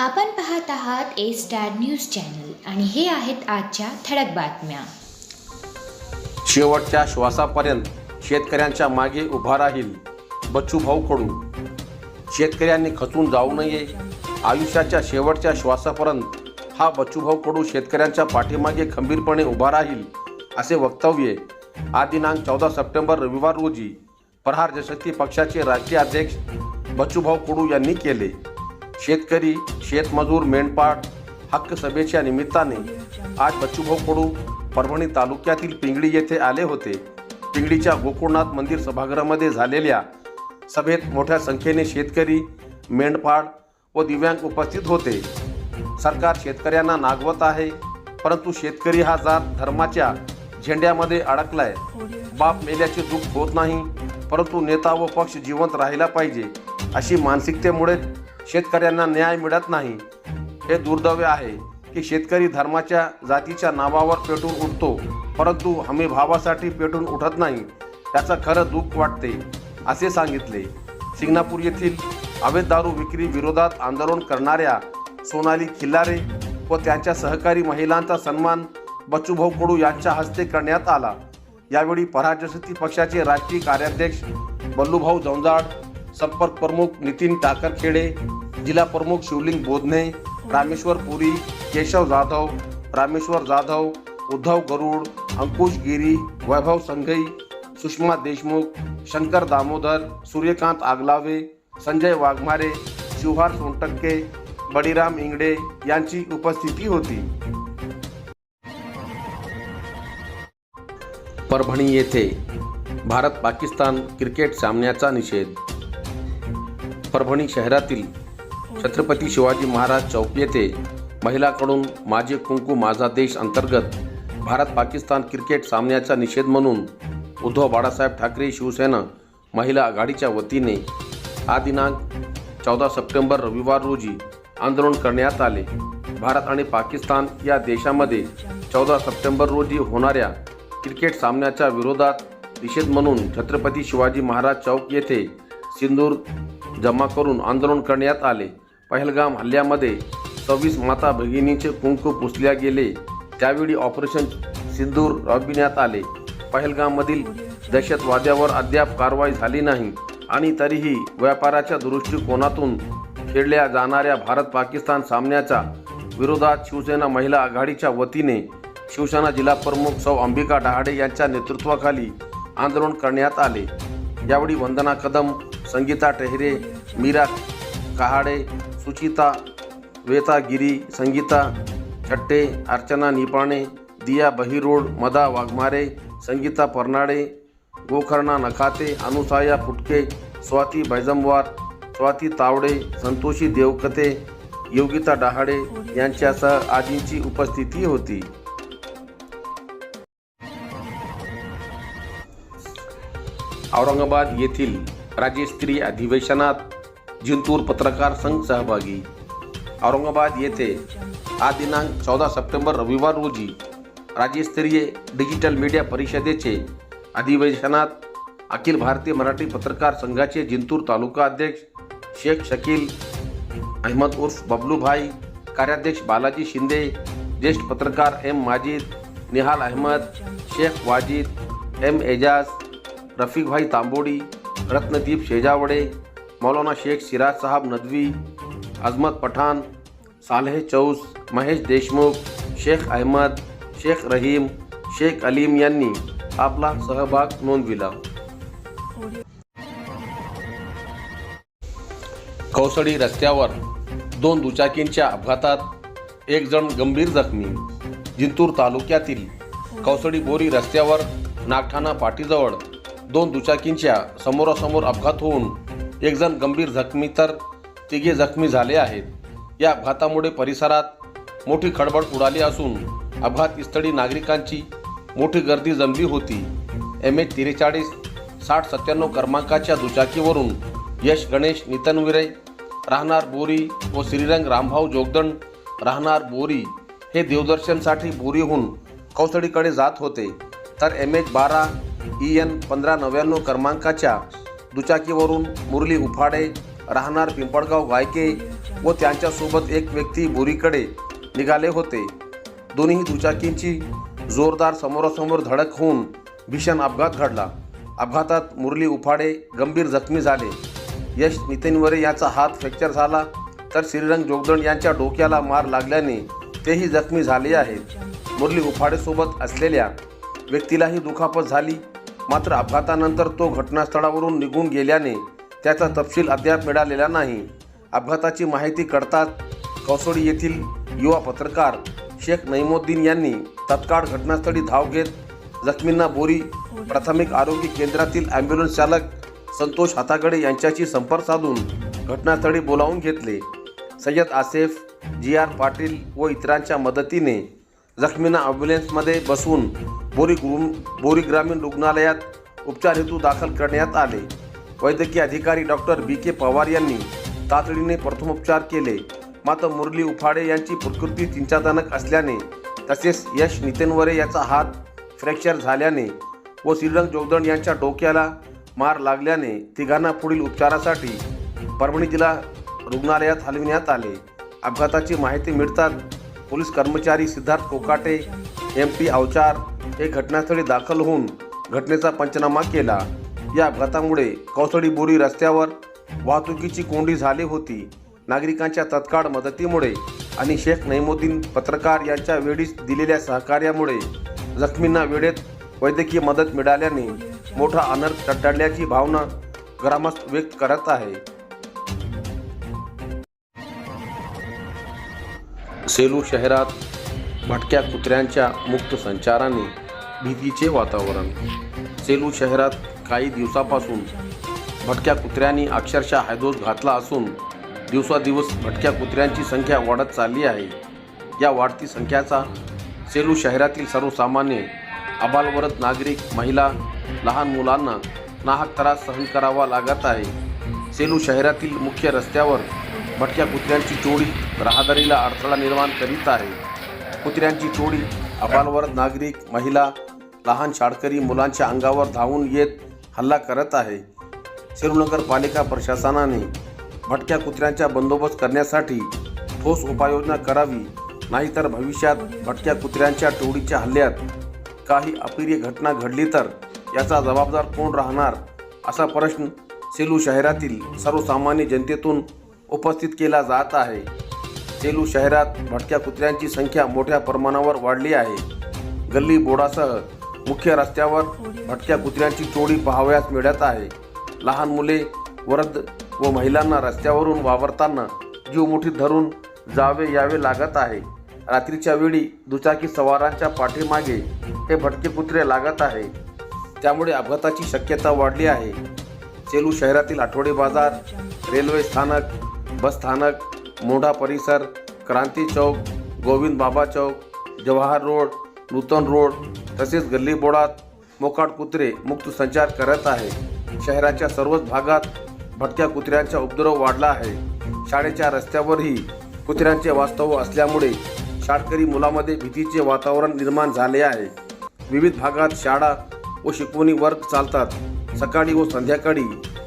आपण पाहत आहात ए स्टार न्यूज चॅनल आणि हे आहेत आजच्या ठळक बातम्या. शेवटच्या श्वासापर्यंत शेतकऱ्यांच्या मागे उभा राहील बच्चूभाऊ कडू. शेतकऱ्यांनी खचून जाऊ नये. आयुष्याच्या शेवटच्या श्वासापर्यंत हा बच्चूभाऊ कडू शेतकऱ्यांच्या पाठीमागे खंबीरपणे उभा राहील असे वक्तव्य आज दिनांक चौदा सप्टेंबर रविवार रोजी प्रहार जनशक्ती पक्षाचे राष्ट्रीय अध्यक्ष बच्चूभाऊ कडू यांनी केले. शेतकरी शेतमजूर मेंढपाळ हक्क सभेच्या निमित्ताने आज बच्चूभाऊ कडू परभणी तालुक्यातील पिंगळी येथे आले होते. पिंगळीच्या गोकुळनाथ मंदिर सभागृहामध्ये झालेल्या सभेत मोठ्या संख्येने शेतकरी मेंढपाळ व दिव्यांग उपस्थित होते. सरकार शेतकऱ्यांना नागवत आहे परंतु शेतकरी हा जात धर्माच्या झेंड्यामध्ये अडकलाय. बाप मेल्याचे दुःख होत नाही परंतु नेता व पक्ष जिवंत राहिला पाहिजे अशी मानसिकतेमुळे शेतकऱ्यांना न्याय मिळत नाही. हे दुर्दैव आहे की शेतकरी धर्माच्या जातीच्या नावावर पेटून उठतो परंतु हमी भावासाठी पेटून उठत नाही त्याचं खरं दुःख वाटते असे सांगितले. सिंगणापूर येथील अवैध दारू विक्री विरोधात आंदोलन करणाऱ्या सोनाली खिल्लारे व त्यांच्या सहकारी महिलांचा सन्मान बच्चूभाऊ कडू यांच्या हस्ते करण्यात आला. यावेळी पराजशक्ती पक्षाचे राष्ट्रीय कार्याध्यक्ष बल्लूभाऊ जवंजाड संपर्क प्रमुख नितीन टाकरखेडे जिल्हा प्रमुख शिवलिंग बोधने रामेश्वर पुरी केशव जाधव रामेश्वर जाधव उद्धव गरुड अंकुश गिरी वैभव संघई सुषमा देशमुख शंकर दामोदर सूर्यकांत आगलावे संजय वाघमारे शिवहार सोनटक्के बळीराम इंगडे यांची उपस्थिती होती. परभणी येथे भारत पाकिस्तान क्रिकेट सामन्याचा निषेध. परभणी शहरातील छत्रपती शिवाजी महाराज चौक येथे महिलाकडून माझे कुंकू माझा देश अंतर्गत भारत पाकिस्तान क्रिकेट सामन्याचा निषेध म्हणून उद्धव बाळासाहेब ठाकरे शिवसेना महिला आघाडीच्या वतीने हा दिनांक चौदा सप्टेंबर रविवार रोजी आंदोलन करण्यात आले. भारत आणि पाकिस्तान या देशामध्ये चौदा सप्टेंबर रोजी होणाऱ्या क्रिकेट सामन्याच्या विरोधात निषेध म्हणून छत्रपती शिवाजी महाराज चौक येथे सिंदूर जमा करून आंदोलन करण्यात आले. पहलगाम हल्ल्यामध्ये सव्वीस माता भगिनींचे कुंकू पुसल्या गेले. त्यावेळी ऑपरेशन सिंदूर राबविण्यात आले. पहलगाममधील दहशतवाद्यावर अद्याप कारवाई झाली नाही आणि तरीही व्यापाराच्या दृष्टिकोनातून खेळल्या जाणाऱ्या भारत पाकिस्तान सामन्याच्या विरोधात शिवसेना महिला आघाडीच्या वतीने शिवसेना जिल्हा प्रमुख सौ अंबिका डहाडे यांच्या नेतृत्वाखाली आंदोलन करण्यात आले. यावेळी वंदना कदम संगीता टेहरे मीरा कहाडे सुचिता वेता गिरी संगीता छट्टे अर्चना निपाणे दिया बहिरोड मदा वाघमारे संगीता परनाडे गोखर्णा नखाते अनुसाया फुटके स्वाती बैजमवार स्वाती तावडे संतोषी देवकते योगिता डहाडे यांच्यासह आजींची उपस्थिती होती. औरंगाबाद येथील राज्यस्तरीय अधिवेशनात जिंतूर पत्रकार संघ सहभागी. औरंगाबाद येथे आज दिनांक चौदा सप्टेंबर रविवार रोजी राज्यस्तरीय डिजिटल मीडिया परिषदेचे अधिवेशनात अखिल भारतीय मराठी पत्रकार संघाचे जिंतूर तालुका अध्यक्ष शेख शकील अहमद उर्फ बबलूभाई कार्याध्यक्ष बालाजी शिंदे ज्येष्ठ पत्रकार एम माजिद निहाल अहमद शेख वाजिद एम एजाज रफीकभाई तांबोडी रत्नदीप शेजावडे मौलाना शेख सिराज साहब नदवी अजमत पठाण सालेह चौस महेश देशमुख शेख अहमद शेख रहीम शेख अलीम यांनी आपला सहभाग नोंदविला. कौसडी रस्त्यावर दोन दुचाकींच्या अपघातात एक जण गंभीर जखमी. जिंतूर तालुक्यातील कौसडी बोरी रस्त्यावर नागठाणा पाटीजवळ दोन दुचाकींच्या समोरासमोर अपघात होऊन एकजण गंभीर जखमी तर तिघे जखमी झाले आहेत. या अपघातामुळे परिसरात मोठी खडबड उडाली असून अपघातस्थळी नागरिकांची मोठी गर्दी जमली होती. एम एच त्रेचाळीस साठ सत्त्याण्णव क्रमांकाच्या दुचाकीवरून यश गणेश नितनविरे राहणार बोरी व श्रीरंग रामभाऊ जोगदंड राहणार बोरी हे देवदर्शनसाठी बोरीहून कौसडीकडे जात होते. तर एम एच बारा ई एन पंधरा नव्याण्णव क्रमांकाच्या दुचाकीवरून मुरली उफाडे राहणार पिंपळगाव वायके व त्यांच्यासोबत एक व्यक्ती बोरीकडे निघाले होते. दोन्ही दुचाकींची जोरदार समोरासमोर धडक होऊन भीषण अपघात घडला. अपघातात मुरली उफाडे गंभीर जखमी झाले. यश नितीनवरे याचा हात फ्रॅक्चर झाला तर श्रीरंग जोगदंड यांच्या डोक्याला मार लागल्याने तेही जखमी झाले आहेत. मुरली उफाडेसोबत असलेल्या व्यक्तीलाही दुखापत झाली. मात्र अपघातानंतर तो घटनास्थळावरून निघून गेल्याने त्याचा तपशील अद्याप मिळालेला नाही. अपघाताची माहिती कळताच कौसोडी येथील युवा पत्रकार शेख नईमुद्दीन यांनी तत्काळ घटनास्थळी धाव घेत जखमींना बोरी प्राथमिक आरोग्य केंद्रातील ॲम्ब्युलन्स चालक संतोष हातागडे यांच्याशी संपर्क साधून घटनास्थळी बोलावून घेतले. सय्यद आसेफ जी आर पाटील व इतरांच्या मदतीने जखमींना ॲम्ब्युलन्समध्ये बसवून बोरी ग्रुम बोरी ग्रामीण रुग्णालयात उपचार हेतू दाखल करण्यात आले. वैद्यकीय अधिकारी डॉक्टर बी के पवार यांनी तातडीने प्रथमोपचार केले. मात्र मुरली उफाडे यांची प्रकृती चिंताजनक असल्याने तसेच यश नितेनवरे याचा हात फ्रॅक्चर झाल्याने व श्रीरंग जोगदंड यांच्या डोक्याला मार लागल्याने तिघांना पुढील उपचारासाठी परभणी जिल्हा रुग्णालयात हलविण्यात आले. अपघाताची माहिती मिळताच पोलीस कर्मचारी सिद्धार्थ कोकाटे एम पी अवचार हे घटनास्थळी दाखल होऊन घटनेचा पंचनामा केला. या अपघातामुळे कौसडी बोरी रस्त्यावर वाहतुकीची कोंडी झाली होती. नागरिकांच्या तत्काळ मदतीमुळे आणि शेख नैमुद्दीन पत्रकार यांच्या वेळीच दिलेल्या सहकार्यामुळे जखमींना वेळेत वैद्यकीय मदत मिळाल्याने मोठा अनर्थ टळल्याची भावना ग्रामस्थ व्यक्त करत आहे. सेलू शहरात भटक्या कुत्र्यांच्या मुक्त संचाराने भीतीचे वातावरण. सेलू शहरात काही दिवसापासून भटक्या कुत्र्यांनी अक्षरशः हायदोस घातला असून दिवसादिवस भटक्या कुत्र्यांची संख्या वाढत चालली आहे. या वाढती संख्याचा सेलू शहरातील सर्वसामान्य अबालवरत नागरिक महिला लहान मुलांना नाहक त्रास सहन करावा लागत आहे. सेलू शहरातील मुख्य रस्त्यावर भटक्या कुत्र्यांची टोळी राहदारीला अडथळा निर्माण करीत आहे. कुत्र्यांची टोळी अपालवर नागरिक महिला लहान शाळकरी मुलांच्या अंगावर धावून येत हल्ला करत आहे. श्रीनगर पालिका प्रशासनाने भटक्या कुत्र्यांचा बंदोबस्त करण्यासाठी ठोस उपाययोजना करावी नाहीतर भविष्यात भटक्या कुत्र्यांच्या टोळीच्या हल्ल्यात काही अप्रिय घटना घडली तर याचा जबाबदार कोण राहणार असा प्रश्न सेलू शहरातील सर्वसामान्य जनतेतून उपस्थित केला जात आहे. सेलू शहरात भटक्या कुत्र्यांची संख्या मोठ्या प्रमाणावर वाढली आहे. गल्ली बोडासह मुख्य रस्त्यावर भटक्या कुत्र्यांची टोळी पाहावयास मिळत आहे. लहान मुले वृद्ध व महिलांना रस्त्यावरून वावरताना जीव मुठीत धरून जावे यावे लागत आहे. रात्रीच्या वेळी दुचाकी सवारांच्या पाठीमागे हे भटके कुत्रे लागत आहे. त्यामुळे अपघाताची शक्यता वाढली आहे. सेलू शहरातील आठवडे बाजार रेल्वे स्थानक बस स्थानक मोढा परिसर क्रांती चौक गोविंद बाबा चौक जवाहर रोड नूतन रोड तसेच गल्लीबोळात मोकाट कुत्रे मुक्त संचार करत आहे शहराच्या सर्वच भागात भटक्या कुत्र्यांचा उपद्रव वाढला आहे. शाळेच्या रस्त्यावरही कुत्र्यांचे वास्तव असल्यामुळे शाळकरी मुलामध्ये भीतीचे वातावरण निर्माण झाले आहे. विविध भागात शाळा व शिकवणी वर्ग चालतात. सकाळी व संध्याकाळी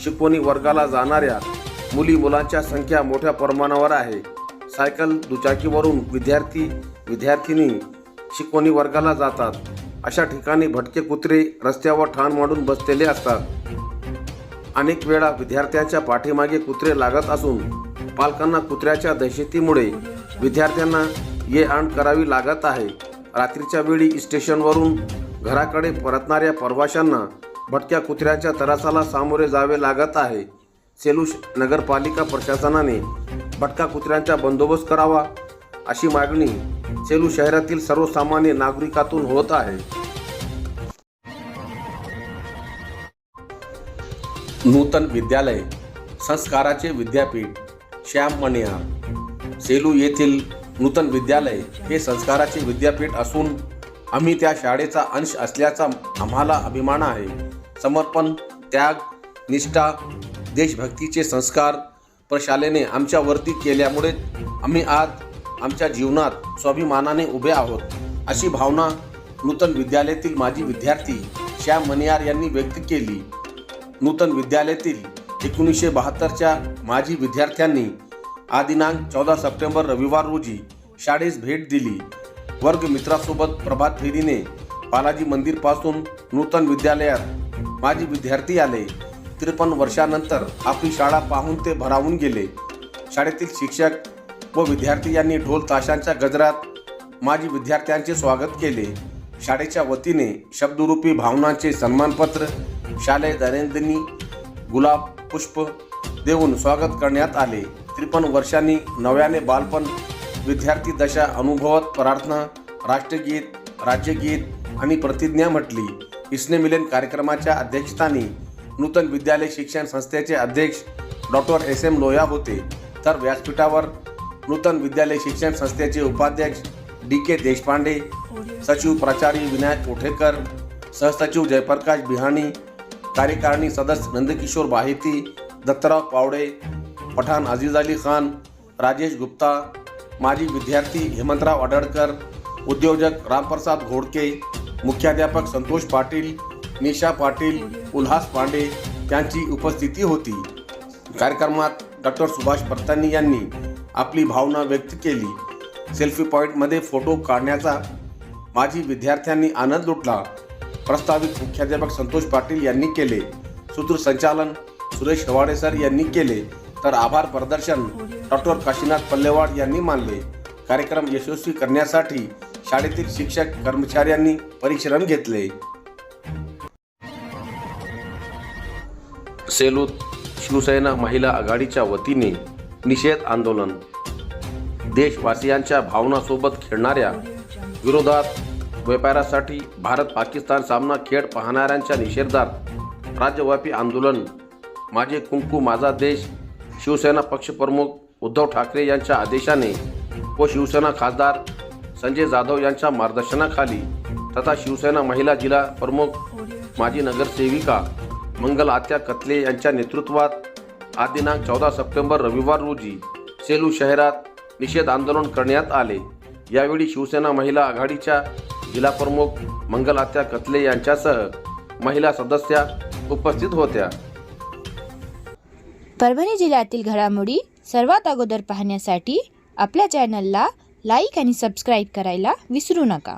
शिकवणी वर्गाला जाणाऱ्या मुली मुलांच्या संख्या मोठ्या प्रमाणावर आहे. सायकल दुचाकीवरून विद्यार्थी विद्यार्थिनी शिकवणी वर्गाला जातात. अशा ठिकाणी भटके कुत्रे रस्त्यावर ठाण मांडून बसलेले असतात. अनेक वेळा विद्यार्थ्यांच्या पाठीमागे कुत्रे लागत असून पालकांना कुत्र्याच्या दहशतीमुळे विद्यार्थ्यांना ये आण करावी लागत आहे. रात्रीच्या वेळी स्टेशनवरून घराकडे परतणाऱ्या प्रवाशांना भटक्या कुत्र्याच्या त्रासाला सामोरे जावे लागत आहे. सेलू श- नगरपालिका प्रशासनाने भटका कुत्र्यांचा बंदोबस्त करावा अशी मागणी सेलू शहरातील सर्वसामान्य नागरिकातून होत आहे. नूतन विद्यालय संस्काराचे विद्यापीठ श्याम मणियार सेलू येथील नूतन विद्यालय हे संस्काराचे विद्यापीठ असून आम्ही त्या शाळेचा अंश असल्याचा आम्हाला अभिमान आहे. समर्पण त्याग निष्ठा देशभक्तीचे संस्कार प्रशालेने आमच्यावरती केल्यामुळे आम्ही आज आमच्या जीवनात स्वाभिमानाने उभे आहोत. अशी भावना नूतन विद्यालयातील माजी विद्यार्थी श्याम मनियार यांनी व्यक्त केली. नूतन विद्यालयातील एकोणीसशे बहात्तरच्या माजी विद्यार्थ्यांनी आदिनांक चौदा सप्टेंबर रविवार रोजी शाळेस भेट दिली. वर्ग मित्रासोबत प्रभात फेरीने बालाजी मंदिरपासून नूतन विद्यालयात माजी विद्यार्थी आले. त्रेपन्न वर्षानंतर आपली शाळा पाहून ते भरावून गेले. शाळेतील शिक्षक व विद्यार्थी यांनी ढोल ताशांच्या गजरात माजी विद्यार्थ्यांचे स्वागत केले. शाळेच्या वतीने शब्दरूपी भावनांचे सन्मानपत्र शालेय दैनंदिनी गुलाब पुष्प देऊन स्वागत करण्यात आले. त्रेपन्न वर्षांनी नव्याने बालपण विद्यार्थी दशा अनुभवत प्रार्थना राष्ट्रगीत राज्यगीत आणि प्रतिज्ञा म्हटली. इसने मिलन कार्यक्रमाच्या अध्यक्षस्थानी नूतन विद्यालय शिक्षण संस्थेचे अध्यक्ष डॉक्टर एस एम लोया होते. तर व्यासपीठावर नूतन विद्यालय शिक्षण संस्थेचे उपाध्यक्ष डी के देशपांडे सचिव प्राचार्य विनायक कोठेकर सहसचिव जयप्रकाश बिहाणी कार्यकारिणी सदस्य नंदकिशोर बाहेती दत्तराव पावडे पठाण अजीज अली खान राजेश गुप्ता माजी विद्यार्थी हेमंतराव अडळकर उद्योजक रामप्रसाद घोडके मुख्याध्यापक संतोष पाटील निशा पाटील उल्हास पांडे यांची उपस्थिती होती. कार्यक्रमात डॉक्टर सुभाष परतानी यांनी आपली भावना व्यक्त केली. सेल्फी पॉईंटमध्ये फोटो काढण्याचा माजी विद्यार्थ्यांनी आनंद लुटला. प्रस्तावित मुख्याध्यापक संतोष पाटील यांनी केले. सूत्रसंचालन सुरेश हवाडे सर यांनी केले. तर आभार प्रदर्शन डॉक्टर काशीनाथ पल्लेवाड यांनी मानले. कार्यक्रम यशस्वी करण्यासाठी शाळेतील शिक्षक कर्मचाऱ्यांनी परिश्रम घेतले. सेलूत शिवसेना महिला आघाडीच्या वतीने निषेध आंदोलन. देशवासियांच्या भावनासोबत खेळणाऱ्या विरोधात व्यापारासाठी भारत पाकिस्तान सामना खेळ पाहणाऱ्यांच्या निषेधात राज्यव्यापी आंदोलन. माझे कुंकू माझा देश शिवसेना पक्षप्रमुख उद्धव ठाकरे यांच्या आदेशाने व शिवसेना खासदार संजय जाधव यांच्या मार्गदर्शनाखाली तथा शिवसेना महिला जिल्हा प्रमुख माजी नगरसेविका मंगल आत्या कतले यांच्या नेतृत्वात आज दिनांक चौदा सप्टेंबर रविवार रोजी सेलू शहरात निषेध आंदोलन करण्यात आले. यावेळी शिवसेना महिला आघाडीच्या जिल्हाप्रमुख मंगल आत्या कतले यांच्यासह महिला सदस्या उपस्थित होत्या. परभणी जिल्ह्यातील घडामोडी सर्वात अगोदर पाहण्यासाठी आपल्या चॅनलला लाईक आणि सबस्क्राईब करायला विसरू नका.